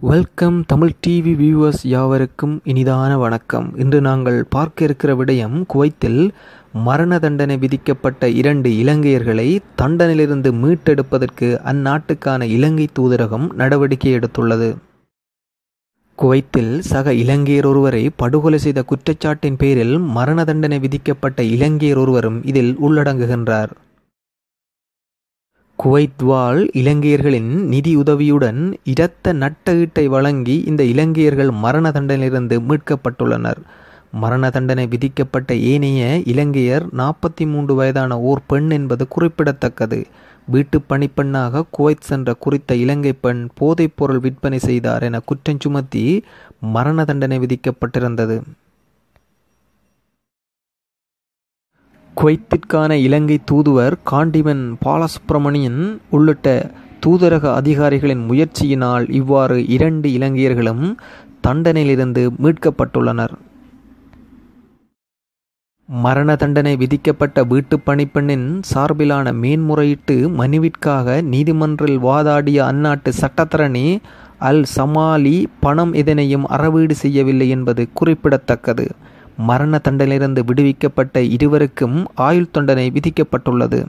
Welcome Tamil TV viewers யாவருக்கும் இனிதான வணக்கம். இன்று நாங்கள் பார்க்க இருக்கிற விடயம் குவைத்தில் மரண தண்டனை விதிக்கப்பட்ட இரண்டு இலங்கையர்களை தண்டனையிலிருந்து மீட்டெடுப்பதற்கு அந்நாட்டுக்கான இலங்கை தூதரகம் நடவடிக்கை எடுத்துள்ளது. குவைத்தில் சக இலங்கையர் ஒருவரை படுகொலை செய்த குற்றச்சாட்டின் பேரில் மரண தண்டனை விதிக்கப்பட்ட இலங்கையர் ஒருவரும் இதில் உள்ளடங்குகின்றார். குவைத் வாழ் இலங்கையர்களின் நிதியுதவியுடன் இரத்த நட்ட ஈட்டை வழங்கி இந்த இலங்கையர்கள் மரண தண்டனையிலிருந்து மீட்கப்பட்டுள்ளனர். மரண தண்டனை விதிக்கப்பட்ட ஏனைய இலங்கையர் நாற்பத்தி மூன்று வயதான ஓர் பெண் என்பது குறிப்பிடத்தக்கது. வீட்டு பணிப்பெண்ணாக குவைத் சென்ற குறித்த இலங்கை பெண் போதைப்பொருள் விற்பனை செய்தார் என குற்றம் சுமத்தி மரண தண்டனை விதிக்கப்பட்டிருந்தது. குவைத்திற்கான இலங்கை தூதுவர் காண்டிமன் பாலசுப்பிரமணியன் உள்ளிட்ட தூதரக அதிகாரிகளின் முயற்சியினால் இவ்வாறு இரண்டு இலங்கையர்களும் தண்டனையிலிருந்து மீட்கப்பட்டுள்ளனர். மரண தண்டனை விதிக்கப்பட்ட வீட்டு பணிப்பெண்ணின் சார்பிலான மேன்முறையீட்டு மனுவிற்காக நீதிமன்றில் வாதாடிய அந்நாட்டு சட்டத்தரணி அல் சமாலி பணம் எதனையும் அறவீடு செய்யவில்லை என்பது குறிப்பிடத்தக்கது. மரண தண்டனையிலிருந்து விடுவிக்கப்பட்ட இருவருக்கும் ஆயுள் தண்டனை விதிக்கப்பட்டுள்ளது.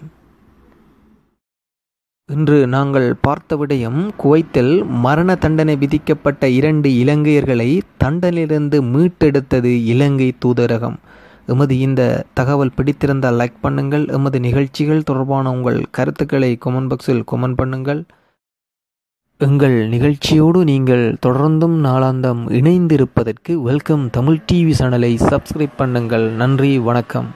இன்று நாங்கள் பார்த்த விடயம் குவைத்தில் மரண தண்டனை விதிக்கப்பட்ட இரண்டு இலங்கையர்களை தண்டனிலிருந்து மீட்டெடுத்தது இலங்கை தூதரகம். எமது இந்த தகவல் பிடித்திருந்தால் லைக் பண்ணுங்கள். எமது நிகழ்ச்சிகள் தொடர்பான உங்கள் கருத்துக்களை கொமெண்ட் பாக்ஸில் கொமெண்ட் பண்ணுங்கள். எங்கள் நிகழ்ச்சியோடு நீங்கள் தொடர்ந்தும் நாளாந்தம் இணைந்திருப்பதற்கு வெல்கம் தமிழ் டிவி சேனலை சப்ஸ்கிரைப் பண்ணுங்கள். நன்றி வணக்கம்.